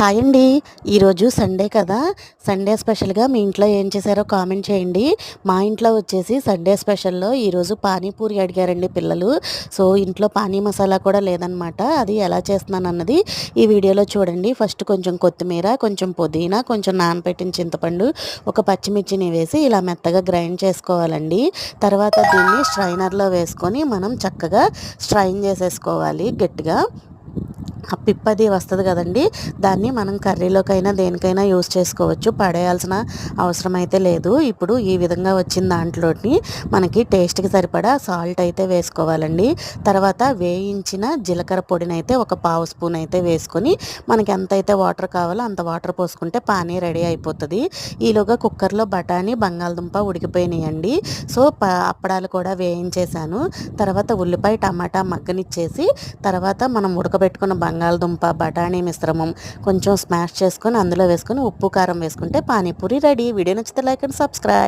Hi అండి. ఈరోజు Sunday కదా. సండే స్పెషల్గా మీ ఇంట్లో ఏం చేశారో కామెంట్ చేయండి. మా ఇంట్లో వచ్చేసి సండే స్పెషల్లో ఈరోజు పానీపూరి అడిగారండి పిల్లలు. సో ఇంట్లో పానీ మసాలా కూడా లేదనమాట అది ఎలా చేస్తున్నాను అన్నది ఈ వీడియోలో చూడండి. ఫస్ట్ కొంచెం కొత్తిమీర కొంచెం పుదీనా కొంచెం నానపెట్టిన చింతపండు ఒక పచ్చిమిర్చిని వేసి ఇలా మెత్తగా గ్రైండ్ చేసుకోవాలండి. తర్వాత దీన్ని స్ట్రైనర్లో వేసుకొని మనం చక్కగా స్ట్రైన్ చేసేసుకోవాలి గట్టిగా. పిప్పది వస్తుంది కదండి. దాన్ని మనం కర్రీలోకైనా దేనికైనా యూస్ చేసుకోవచ్చు. పడేయాల్సిన అవసరం అయితే లేదు. ఇప్పుడు ఈ విధంగా వచ్చిన దాంట్లోని మనకి టేస్ట్కి సరిపడా సాల్ట్ అయితే వేసుకోవాలండి. తర్వాత వేయించిన జీలకర్ర పొడిని అయితే ఒక పావు స్పూన్ అయితే వేసుకొని మనకి ఎంత అయితే వాటర్ కావాలో అంత వాటర్ పోసుకుంటే పానీ రెడీ అయిపోతుంది. ఈలోగా కుక్కర్లో బఠానీ బంగాళదుంప ఉడికిపోయినాయండి. సో ప అప్పడాలు కూడా వేయించేసాను తర్వాత ఉల్లిపాయ టమాటా మగ్గనిచ్చేసి తర్వాత మనం ఉడకబెట్టుకున్న బంగాళదుంప బఠానీ మిశ్రమం కొంచెం స్మాష్ చేసుకొని అందులో వేసుకొని ఉప్పు కారం వేసుకుంటే పానీపూరి రెడీ. వీడియో నచ్చితే లైక్ అండ్ సబ్స్క్రైబ్.